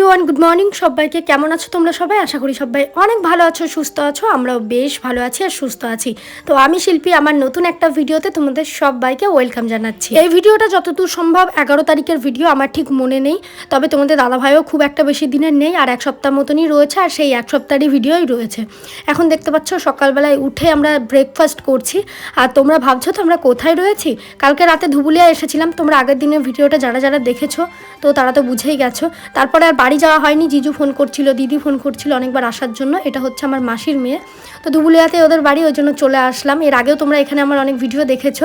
Everyone good morning সবাইকে কেমন আছো তোমরা সবাই? আশা করি সবাই অনেক ভালো আছো, সুস্থ আছো। আমরাও বেশ ভালো আছি আর সুস্থ আছি। তো আমি শিল্পী, আমার নতুন একটা ভিডিওতে তোমাদের সবাইকে ওয়েলকাম জানাচ্ছি। এই ভিডিওটা যতদূর সম্ভব এগারো তারিখের ভিডিও, আমার ঠিক মনে নেই। তবে তোমাদের দাদাভাইও খুব একটা বেশি দিনের নেই, আর এক সপ্তাহ মতনই রয়েছে, আর সেই এক সপ্তাহেরই ভিডিওই রয়েছে। এখন দেখতে পাচ্ছ, সকালবেলায় উঠে আমরা ব্রেকফাস্ট করছি। আর তোমরা ভাবছ তো আমরা কোথায় রয়েছি? কালকে রাতে ধুবুলিয়া এসেছিলাম। তোমরা আগের দিনের ভিডিওটা যারা যারা দেখেছ, তো তারা তো বুঝেই গেছো। তারপরে আর বাড়ি যাওয়া হয়নি, জিজু ফোন করছিল, দিদি ফোন করছিল অনেকবার আসার জন্য, এটা হচ্ছে আমার মাসির মেয়ে। তো ধুবুলিয়াতে ওদের বাড়ি, ওই জন্য চলে আসলাম। এর আগেও তোমরা এখানে আমার অনেক ভিডিও দেখেছ।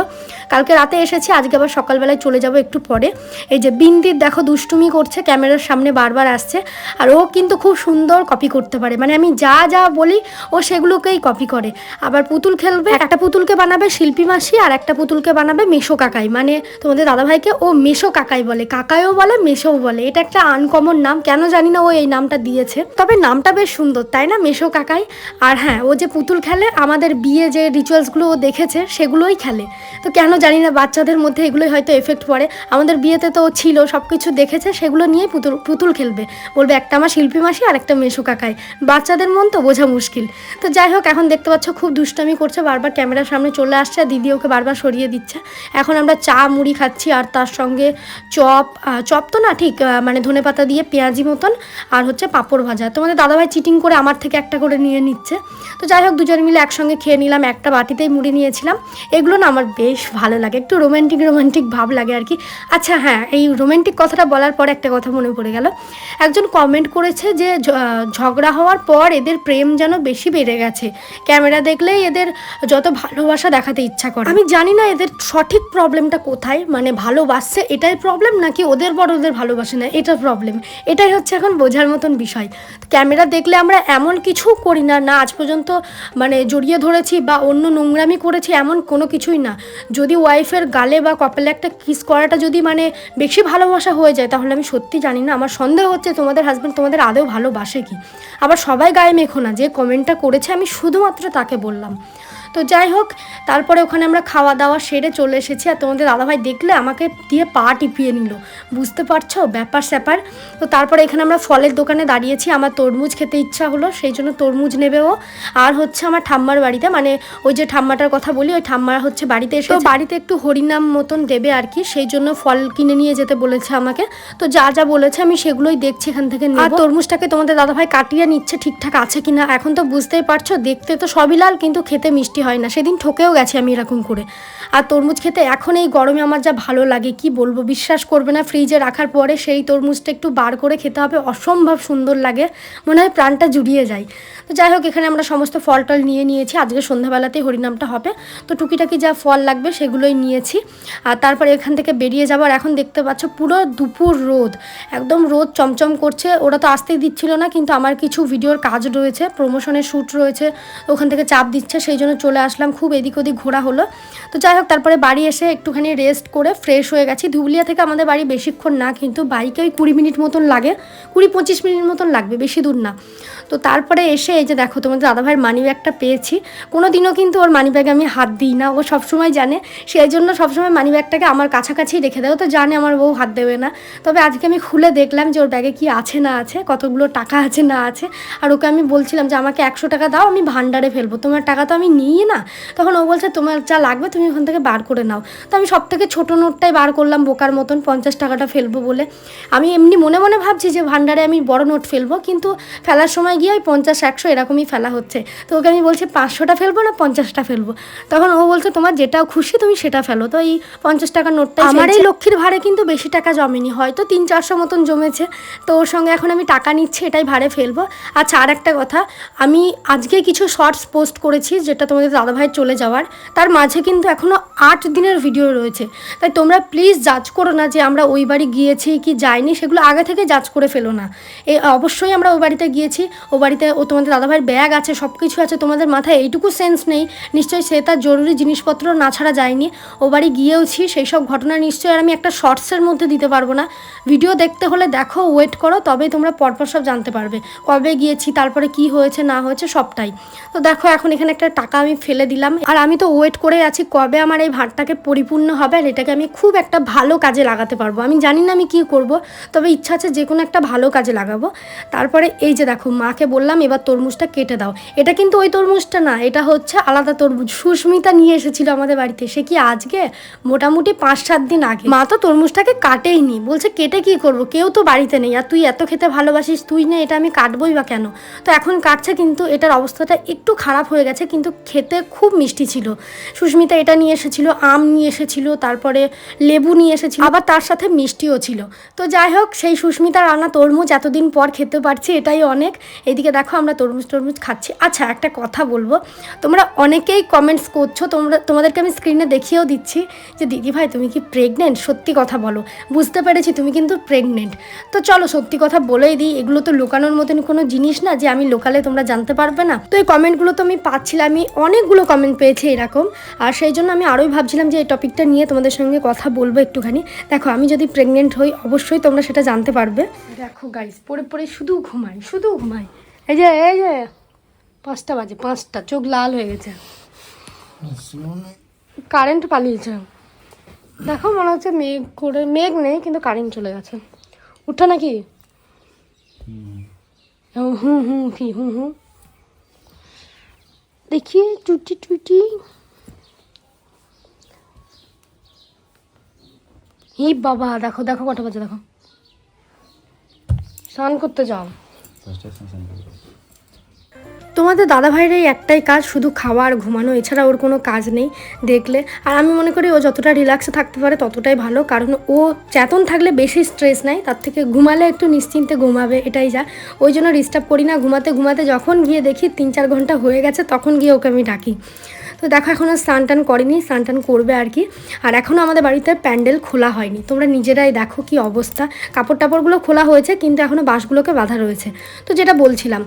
কালকে রাতে এসেছি, আজকে আবার সকালবেলায় চলে যাব একটু পরে। এই যে বিন্দির দেখো দুষ্টুমি করছে, ক্যামেরার সামনে বারবার আসছে, আর ও কিন্তু খুব সুন্দর কপি করতে পারে। মানে আমি যা যা বলি, ও সেগুলোকেই কপি করে। আবার পুতুল খেলবে, একটা পুতুলকে বানাবে শিল্পী মাসি, আর একটা পুতুলকে বানাবে মেশো কাকাই। মানে তোমাদের দাদাভাইকে ও মেশো কাকাই বলে, কাকাইও বলে, মেশোও বলে। এটা একটা আনকমন নাম। কেন জানি না ও এই নামটা দিয়েছে। তবে নামটা বেশ সুন্দর, তাই না মেশো কাকাই? আর হ্যাঁ ও যে পুতুল খেলে, আমাদের বিয়ে যে রিচুয়ালসগুলো ও দেখেছে, সেগুলোই খেলে। তো কেন জানি না, বাচ্চাদের মধ্যে এগুলোই হয়তো এফেক্ট পড়ে। আমাদের বিয়েতে তো ও ছিল সব কিছু দেখেছে, সেগুলো নিয়েই পুতুল পুতুল খেলবে। বলবে একটা আমার শিল্পী মাসি, আর একটা মেশো কাকাই। বাচ্চাদের মন তো বোঝা মুশকিল। তো যাই হোক, এখন দেখতে পাচ্ছ খুব দুষ্টামি করছে, বারবার ক্যামেরার সামনে চলে আসছে, আর দিদি ওকে বারবার সরিয়ে দিচ্ছে। এখন আমরা চা, মুড়ি খাচ্ছি, আর তার সঙ্গে চপ চপ তো না ঠিক মানে ধনে পাতা দিয়ে পেঁয়াজি মতন আর হচ্ছে পাঁপড় ভাজা। তোমাদের দাদাভাই চিটিং করে আমার থেকে একটা করে নিয়ে নিচ্ছে। তো যাই হোক, দুজন মিলে একসঙ্গে খেয়ে নিলাম, একটা বাটিতেই মুড়ি নিয়েছিলাম। এগুলো না আমার বেশ ভালো লাগে, একটু রোমান্টিক রোমান্টিক ভাব লাগে আর কি। আচ্ছা হ্যাঁ এই রোমান্টিক কথাটা বলার পর একটা কথা মনে পড়ে গেল। একজন কমেন্ট করেছে যে ঝগড়া হওয়ার পর এদের প্রেম যেন বেশি বেড়ে গেছে। ক্যামেরা দেখলেই এদের যত ভালোবাসা দেখাতে ইচ্ছা করে। আমি জানি না এদের সঠিক প্রবলেমটা কোথায় মানে ভালোবাসছে এটাই প্রবলেম নাকি ওদের বড় ওদের ভালোবাসে না, এটা প্রবলেম এটাই হচ্ছে এখন বোঝার মতন বিষয়। ক্যামেরা দেখলে আমরা এমন কিছু করি না না আজ পর্যন্ত মানে জড়িয়ে ধরেছি বা অন্য নোংরামি করেছি এমন কোনো কিছুই না। যদি ওয়াইফের গালে বা কপালে একটা কিস করাটা যদি মানে বেশি ভালোবাসা হয়ে যায়, তাহলে আমি সত্যি জানি না। আমার সন্দেহ হচ্ছে তোমাদের হাজব্যান্ড তোমাদের আদৌ ভালোবাসে কি? আবার সবাই গায়ে মেখো না, যে কমেন্টটা করেছে আমি শুধুমাত্র তাকে বললাম। তো যাই হোক তারপরে ওখানে আমরা খাওয়া দাওয়া সেরে চলে এসেছি। আর তোমাদের দাদাভাই দেখলে আমাকে দিয়ে পা টিপিয়ে নিল। বুঝতে পারছ? ব্যাপার স্যাপার। তো তারপরে এখানে আমরা ফলের দোকানে দাঁড়িয়েছি। আমার তরমুজ খেতে ইচ্ছা হলো সেই জন্য তরমুজ নেবে ও। আর হচ্ছে আমার ঠাম্মার বাড়িতে মানে ওই যে ঠাম্মাটার কথা বলি ওই ঠাম্মার হচ্ছে বাড়িতে এসে বাড়িতে একটু হরিনাম মতন দেবে আর কি সেই জন্য ফল কিনে নিয়ে যেতে বলেছে আমাকে। তো যা যা বলেছে আমি সেগুলোই দেখছি এখান থেকে আর তরমুজটাকে তোমাদের দাদাভাই কাটিয়ে নিচ্ছে ঠিকঠাক আছে কিনা এখন তো বুঝতেই পারছ দেখতে তো সবই লাল কিন্তু খেতে মিষ্টি হয় না। সেদিন ঠকেও গেছি আমি এরকম করে। আর তরমুজ খেতে এখন এই গরমে আমার যা ভালো লাগে, কি বলব? বিশ্বাস করবে না, ফ্রিজে রাখার পরে সেই তরমুজটা একটু বার করে খেতে হবে, অসম্ভব সুন্দর লাগে। মনে হয় প্রাণটা জুড়িয়ে যায়। তো যাই হোক, এখানে আমরা সমস্ত ফল টল নিয়ে নিয়েছি। আজকে সন্ধ্যাবেলাতেই হরিনামটা হবে। তো টুকিটাকি যা ফল লাগবে সেগুলোই নিয়েছি। আর তারপরে এখান থেকে বেরিয়ে যাবার এখন দেখতে পাচ্ছ পুরো দুপুর রোদ। একদম রোদ চমচম করছে। ওরা তো আসতেই দিচ্ছিল না, কিন্তু আমার কিছু ভিডিওর কাজ রয়েছে, প্রমোশনের শ্যুট রয়েছে। ওখান থেকে চাপ দিচ্ছে, সেই জন্য চলে আসলাম, খুব এদিক ওদিক ঘোরা হলো। তো যাই হোক, তারপরে বাড়ি এসে একটুখানি রেস্ট করে ফ্রেশ হয়ে গেছি। ধুবলিয়া থেকে আমাদের বাড়ি বেশিক্ষণ না, কিন্তু বাইকে ওই কুড়ি মিনিট মতন লাগে। কুড়ি পঁচিশ মিনিট মতন লাগবে, বেশি দূর না। তো তারপরে এসে এই যে দেখো, তোমাদের দাদাভাইয়ের মানি ব্যাগটা পেয়েছি। কোনো দিনও কিন্তু ওর মানি ব্যাগে আমি হাত দিই না, ও সবসময় জানে। সেই জন্য সবসময় মানি ব্যাগটাকে আমার কাছাকাছি রেখে দেয়। তো জানে, আমার বউ হাত দেবে না। তবে আজকে আমি খুলে দেখলাম যে ওর ব্যাগে কি আছে না আছে, কতগুলো টাকা আছে না আছে। আর ওকে আমি বলছিলাম যে, আমাকে একশো টাকা দাও, আমি ভান্ডারে ফেলব। তোমার টাকা তো আমি নিই না? তখন ও বলছে তোমার যা লাগবে তুমি ওখান থেকে বার করে নাও। তো আমি সব থেকে ছোটো নোটটাই বার করলাম বোকার মতন পঞ্চাশ টাকাটা ফেলব বলে। আমি এমনি মনে মনে ভাবছি যে ভান্ডারে আমি বড় নোট ফেলব কিন্তু ফেলার সময় গিয়ে ওই পঞ্চাশ একশো এরকমই ফেলা হচ্ছে। তো ওকে আমি বলছি পাঁচশোটা ফেলব না পঞ্চাশটা ফেলব? তখন ও বলছে তোমার যেটা খুশি তুমি সেটা ফেলো। তো এই পঞ্চাশ টাকার নোটটা আমার এই লক্ষ্মীর ভাড়ে কিন্তু বেশি টাকা জমেনি হয়তো তিন চারশো মতন জমেছে। তো ওর সঙ্গে এখন আমি টাকা নিচ্ছি এটাই ভাড়ে ফেলব। আচ্ছা আর একটা কথা। আমি আজকে কিছু শর্টস পোস্ট করেছি যেটা তোমাদের দাদাভাই চলে যাওয়ার, তার মাঝে কিন্তু এখনও আট দিনের ভিডিও রয়েছে। তাই তোমরা প্লিজ জাজ করো না যে আমরা ওই বাড়ি গিয়েছি কি যাইনি, সেগুলো আগে থেকে জাজ করে ফেলো না। এ, অবশ্যই আমরা ওই বাড়িতে গিয়েছি, ও বাড়িতে ও তোমাদের দাদাভাইয়ের ব্যাগ আছে সব কিছু আছে, তোমাদের মাথায় এইটুকু সেন্স নেই। নিশ্চয়ই সে তার জরুরি জিনিসপত্র না ছাড়া যায়নি। ও বাড়ি গিয়েওছি, সেই সব ঘটনা নিশ্চয়ই আর আমি একটা শর্টসের মধ্যে দিতে পারব না। ভিডিও দেখতে হলে দেখো ওয়েট করো, তবেই তোমরা পরপর সব জানতে পারবে। কবে গিয়েছি, তারপরে কি হয়েছে, না হয়েছে, সবটাই। তো দেখো, এখন এখানে একটা টাকা আমি আমি ফেলে দিলাম। আর আমি তো ওয়েট করে আছি কবে আমার এই ভাতটাকে পরিপূর্ণ হবে আর এটাকে আমি খুব একটা ভালো কাজে লাগাতে পারব। আমি জানি না আমি কি করব, তবে ইচ্ছা আছে যে কোনো একটা ভালো কাজে লাগাবো। তারপরে এই যে দেখো, মাকে বললাম, এবার তরমুজটা কেটে দাও। এটা কিন্তু ওই তরমুজটা না, এটা হচ্ছে আলাদা তরমুজ। সুস্মিতা নিয়ে এসেছিল আমাদের বাড়িতে। সে কি আজকে? মোটামুটি পাঁচ সাত দিন আগে। মা তো তরমুজটাকে কাটেই নি বলছে, কেটে কি করব? কেউ তো বাড়িতে নেই। আর তুই এত খেতে ভালোবাসিস, তুই নে এটা আমি কাটবই বা কেন? তো এখন কাটছে কিন্তু এটার অবস্থাটা একটু খারাপ হয়ে গেছে, কিন্তু খেতে খুব মিষ্টি ছিল। সুস্মিতা এটা নিয়ে এসেছিল, আম নিয়ে এসেছিল, তারপরে লেবু নিয়ে এসেছিল, আবার তার সাথে মিষ্টিও ছিল। তো যাই হোক, সেই সুস্মিতার আনা তরমুজ এতদিন পর খেতে পারছি, এটাই অনেক। এইদিকে দেখো আমরা তরমুজ তরমুজ খাচ্ছি। আচ্ছা একটা কথা বলব। তোমরা অনেকেই কমেন্টস করছ, তোমরা, তোমাদেরকে আমি স্ক্রিনে দেখিয়েও দিচ্ছি যে দিদি ভাই তুমি কি প্রেগনেন্ট সত্যি কথা বলো। বুঝতে পেরেছি তুমি কিন্তু প্রেগনেন্ট তো চলো সত্যি কথা বলেই দিই, এগুলো তো লুকানোর মতন কোনো জিনিস না যে, আমি লোকালে তোমরা জানতে পারবে না। তো এই কমেন্টগুলো তো আমি পাচ্ছিলাম আমি অনেকগুলো কমেন্ট পেয়েছে এরকম। আর সেই জন্য আমি আরোই ভাবছিলাম যে এই টপিকটা নিয়ে তোমাদের সঙ্গে কথা বলব একটুখানি। দেখো আমি যদি প্রেগনেন্ট হই অবশ্যই তোমরা সেটা জানতে পারবে। দেখো গাইস পড়ে পড়ে শুধু ঘুমাই শুধু ঘুমাই। এই যে এই যে পাঁচটা বাজে পাঁচটা চোখ লাল হয়ে গেছে। কারেন্ট পালিয়েছে। দেখো মনে হচ্ছে মেঘ করে মেঘ নেই কিন্তু কারেন্ট চলে গেছে। উঠা নাকি? হুম। হুম হুম কি হুম হুম। দেখি টুটি টুটি। হি বাবা দেখো দেখো কটা বাজে দেখো। স্নান করতে যাও। তোমাদের দাদা ভাইয়ের এই একটাই কাজ, শুধু খাওয়া আর ঘুমানো, এছাড়া ওর কোনো কাজ নেই দেখলে। আর আমি মনে করি ও যতটা রিল্যাক্সে থাকতে পারে ততটাই ভালো, কারণ ও চেতন থাকলে বেশি স্ট্রেস নাই তার থেকে ঘুমালে একটু নিশ্চিন্তে ঘুমাবে, এটাই যা। ওই জন্য ডিস্টার্ব করি না, ঘুমাতে ঘুমাতে যখন গিয়ে দেখি তিন চার ঘণ্টা হয়ে গেছে, তখন গিয়ে ওকে আমি ডাকি। তো দেখো এখনও স্নান টান করেনি, স্নান টান করবে আর কি। আর এখনও আমাদের বাড়িতে প্যান্ডেল খোলা হয়নি। তোমরা নিজেরাই দেখো কি অবস্থা। কাপড় টাপড়গুলো খোলা হয়েছে, কিন্তু এখনও বাঁশগুলোকে বাঁধা রয়েছে। তো যেটা বলছিলাম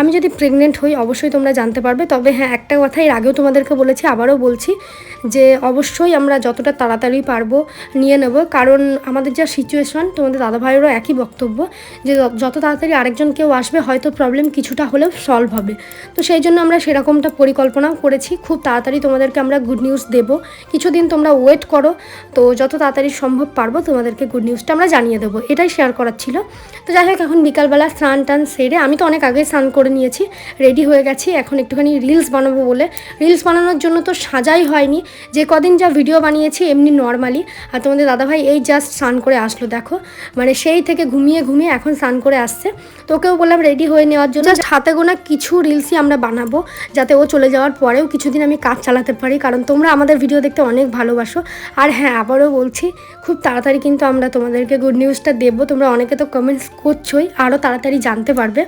আমি যদি প্রেগনেন্ট হই, অবশ্যই তোমরা জানতে পারবে। তবে হ্যাঁ একটা কথা এর আগেও তোমাদেরকে বলেছি, আবারও বলছি যে অবশ্যই আমরা যতটা তাড়াতাড়ি পারব নিয়ে নেব। কারণ আমাদের যা সিচুয়েশন তোমাদের দাদা ভাইয়েরও একই বক্তব্য যে যত তাড়াতাড়ি আরেকজন কেউ আসবে, হয়তো প্রবলেম কিছুটা হলেও সলভ হবে। তো সেই জন্য আমরা সেরকমটা পরিকল্পনাও করেছি। খুব তাড়াতাড়ি তোমাদেরকে আমরা গুড নিউজ দেব। কিছুদিন তোমরা ওয়েট করো, তো যত তাড়াতাড়ি সম্ভব পারব তোমাদেরকে গুড নিউজটা আমরা জানিয়ে দেবো। এটাই শেয়ার করার ছিল। তো যাই হোক, এখন বিকালবেলা স্নান টান সেরে আমি তো অনেক আগে স্নান করে নিয়েছি রেডি হয়ে গেছি। এখন একটুখানি রিলস বানাবো বলে। রিলস বানানোর জন্য তো সাজাই হয়নি। যে কদিন যা ভিডিও বানিয়েছি এমনি নর্মালি আর তোমাদের দাদাভাই এই জাস্ট স্নান করে আসলো, দেখো। মানে সেই থেকে ঘুমিয়ে ঘুমিয়ে এখন স্নান করে আসছে। তোকেও বললাম রেডি হয়ে নেওয়ার জন্য। হাতে গোনা কিছু রিলসই আমরা বানাবো, যাতে ও চলে যাওয়ার পরেও কিছুদিন আমি কাজ চালাতে পারি, কারণ তোমরা আমাদের ভিডিও দেখতে অনেক ভালোবাসো। আর হ্যাঁ আবারও বলছি, খুব তাড়াতাড়ি কিন্তু আমরা তোমাদেরকে গুড নিউজটা দেবো। তোমরা অনেকে তো কমেন্টস করছোই আরও তাড়াতাড়ি জানতে পারবে।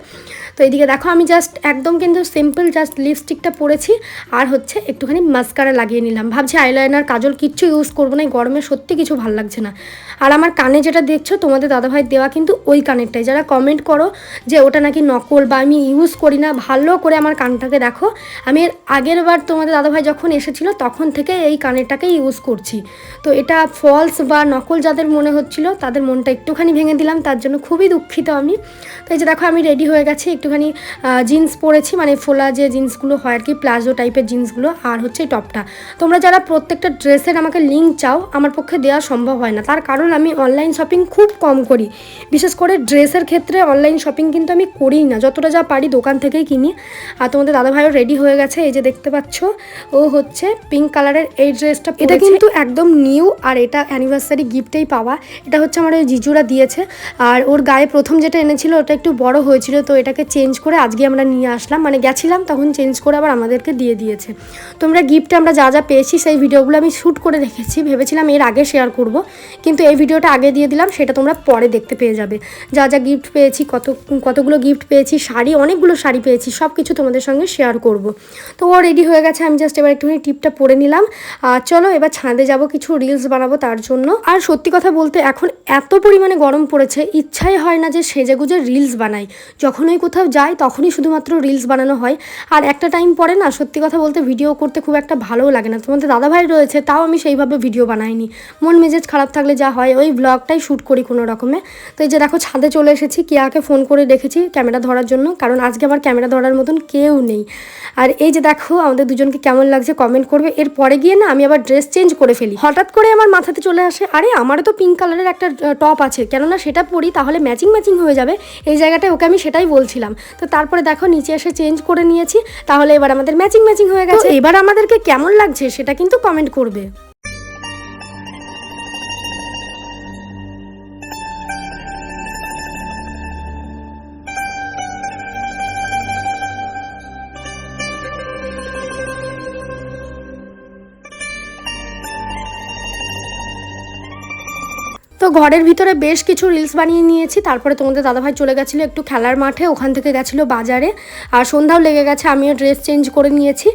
তো এইদিকে দেখো, আমি জাস্ট একদম কিন্তু সিম্পল জাস্ট লিপস্টিকটা পরেছি, আর হচ্ছে একটুখানি মাস্কারা লাগিয়ে নিলাম। ভাবছি আইলাইনার কাজল কিচ্ছু ইউজ করব না গরমে সত্যি কিছু ভালো লাগছে না। আর আমার কানে যেটা দেখছ, তোমাদের দাদাভাই দেওয়া কিন্তু ওই কানেরটাই। যারা কমেন্ট করো যে ওটা নাকি নকল বা আমি ইউজ করি না, ভালো করে আমার কানটাকে দেখো। আমি এর আগের বার তোমাদের দাদাভাই যখন এসেছিল, তখন থেকে এই কানেরটাকে ইউজ করছি। তো এটা ফলস বা নকল যাদের মনে হচ্ছিল, তাদের মনটা একটুখানি ভেঙে দিলাম, তার জন্য খুবই দুঃখিত আমি। তো এই যে দেখো, আমি রেডি হয়ে গেছি একটুখানি জিন্স পরেছি মানে ফোলা যে জিন্সগুলো হয় আর কি প্লাজো টাইপের জিন্সগুলো আর হচ্ছে টপটা তোমরা যারা প্রত্যেকটা ড্রেসের আমাকে লিঙ্ক চাও, আমার পক্ষে দেওয়া সম্ভব হয় না। তার কারণ আমি অনলাইন শপিং খুব কম করি। বিশেষ করে ড্রেসের ক্ষেত্রে অনলাইন শপিং কিন্তু আমি করিই না। যতটা যা পারি দোকান থেকেই কিনি। আর তোমাদের দাদাভাইও রেডি হয়ে গেছে, এই যে দেখতে পাচ্ছ, ও হচ্ছে পিঙ্ক কালারের এই ড্রেসটা এটা কিন্তু একদম নিউ আর এটা অ্যানিভার্সারি গিফটেই পাওয়া। এটা হচ্ছে আমার ওই জিজুরা দিয়েছে। আর ওর গায়ে প্রথম যেটা এনেছিল, ওটা একটু বড় হয়েছিল, তো এটাকে চেঞ্জ করে আজকে আমরা নিয়ে আসলাম। মানে গেছিলাম, তখন চেঞ্জ করে আবার আমাদেরকে দিয়ে দিয়েছে। তোমরা গিফটে আমরা যা যা পেয়েছি, সেই ভিডিওগুলো আমি শ্যুট করে রেখেছি। ভেবেছিলাম এর আগে শেয়ার করব, কিন্তু এই ভিডিওটা আগে দিয়ে দিলাম, সেটা তোমরা পরে দেখতে পেয়ে যাবে। যা যা গিফট পেয়েছি, কত, কতগুলো গিফট পেয়েছি, শাড়ি, অনেকগুলো শাড়ি পেয়েছি সব কিছু তোমাদের সঙ্গে শেয়ার করব। তো ও রেডি হয়ে গেছে, আমি জাস্ট এবার একটুখানি টিপটা পরে নিলাম। আর চলো এবার ছাদে যাব, কিছু রিলস বানাবো তার জন্য। আর সত্যি কথা বলতে, এখন এত পরিমাণে গরম পড়েছে, ইচ্ছাই হয় না যে সেজে গুজে রিলস বানাই। যখন ওই কোথাও কোথাও যাই তখনই শুধুমাত্র রিলস বানানো হয়। আর একটা টাইম পরে না, সত্যি কথা বলতে ভিডিও করতে খুব একটা ভালোও লাগে না। তোমাদের দাদাভাই রয়েছে, তাও আমি সেইভাবে ভিডিও বানাইনি। মন মেজাজ খারাপ থাকলে যা হয়, ওই ব্লগটাই শ্যুট করি কোনো রকমে। তো এই যে দেখো, ছাদে চলে এসেছি, কিয়াকে ফোন করে দেখেছি ক্যামেরা ধরার জন্য, কারণ আজকে আমার ক্যামেরা ধরার মতন কেউ নেই। আর এই যে দেখো, আমাদের দুজনকে কেমন লাগছে কমেন্ট করবে। এর পরে গিয়ে না, আমি আবার ড্রেস চেঞ্জ করে ফেলি। হঠাৎ করে আমার মাথাতে চলে আসে, আরে, আমারও তো পিঙ্ক কালারের একটা টপ আছে। কেননা সেটা পরি, তাহলে ম্যাচিং ম্যাচিং হয়ে যাবে। এই জায়গাটায় ওকে আমি সেটাই বলছিলাম। তো তারপরে দেখো, নিচে এসে চেঞ্জ করে নিয়েছি, তাহলে এবার আমাদের ম্যাচিং ম্যাচিং হয়ে গেছে। এবার আমাদেরকে কেমন লাগছে সেটা কিন্তু কমেন্ট করবে। তো ঘরের ভিতরে বেশ কিছু রিলস বানিয়ে নিয়েছি। তারপরে তোমাদের দাদাভাই চলে গেছিল একটু খেলার মাঠে, ওখান থেকে গেছিল বাজারে। আর সন্ধ্যাও লেগে গেছে, আমিও ড্রেস চেঞ্জ করে নিয়েছি।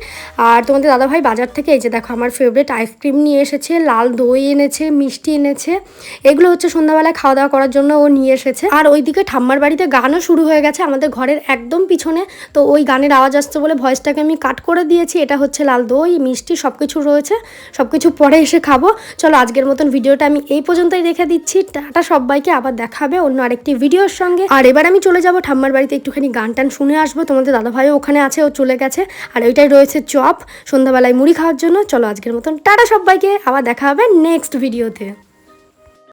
আর তোমাদের দাদাভাই বাজার থেকে, এই যে দেখো আমার ফেভারিট আইসক্রিম নিয়ে এসেছে, লাল দই এনেছে, মিষ্টি এনেছে। এগুলো হচ্ছে সন্ধ্যাবেলায় খাওয়া দাওয়া করার জন্য ও নিয়ে এসেছে। আর ওইদিকে ঠাম্মার বাড়িতে গানও শুরু হয়ে গেছে আমাদের ঘরের একদম পিছনে। তো ওই গানের আওয়াজ আসছে বলে ভয়েসটাকে আমি কাট করে দিয়েছি। এটা হচ্ছে লাল দই, মিষ্টি সব কিছু রয়েছে। সব কিছু পরে এসে খাব। চলো আজকের মতন ভিডিওটা আমি এই পর্যন্তই রেখে দিচ্ছি, টাটা সবাইকে, আবার দেখাবে অন্য আরেকটি ভিডিওর সঙ্গে। আর এবার আমি চলে যাব ঠাম্মার বাড়িতে, একটুখানি গান টান শুনে আসব। তোমাদের দাদা দাদাভাইও ওখানে আছে, ও চলে গেছে। আর ওইটাই রয়েছে চপ, সন্ধ্যাবেলায় মুড়ি খাওয়ার জন্য। চলো আজকের মতন, টাটা সবাইকে, আবার দেখা হবে নেক্সট ভিডিওতে